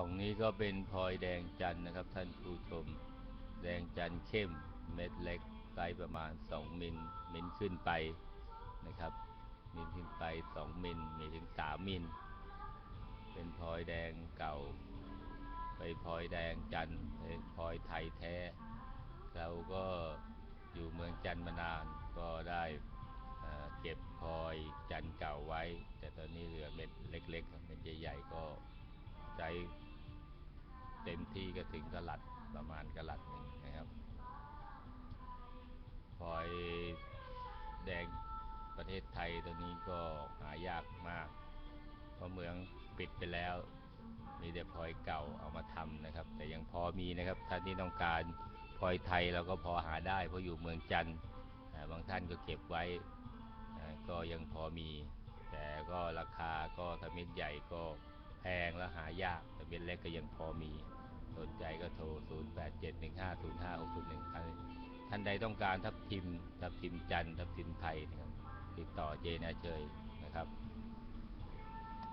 กล่องนี้ก็เป็นพลอยแดงจันนะครับท่านผู้ชม แดงจันเข้มเม็ดเล็กไซส์ประมาณ 2 มิลมิลขึ้นไปนะครับ มิลขึ้นไป 2 มิลมีถึง 3 มิล เป็นพลอยแดงเก่า ไปพลอยแดงจันเป็นพลอยไทยแท้ เราก็อยู่เมืองจันมานานก็ได้เก็บพลอยจันเก่าไว้ แต่ตอนนี้เหลือเม็ดเล็กๆเม็ดใหญ่ๆก็ ที่ก็ถึงกะลัดประมาณกะลัดหนึ่งนะครับพลอยแดงประเทศไทยตัวนี้ก็หายากมาก เพราะเมืองปิดไปแล้ว มีแต่พลอยเก่าเอามาทำนะครับ แต่ยังพอมีนะครับท่านที่ต้องการพลอยไทยเราก็พอหาได้ เพราะอยู่เมืองจันทร์บางท่านก็เก็บไว้ก็ยังพอมี แต่ก็ราคาก็ถ้าเม็ดใหญ่ก็แพงและหายากแต่เม็ดเล็กก็ยังพอมี สนใจก็โทร 0 8 7 1 5 0 5 6 0 1ท่านใดต้องการทับทิม ทับทิมจันทร์ทับทิมไทยนะครับ ติดต่อเจนาเชยนะครับ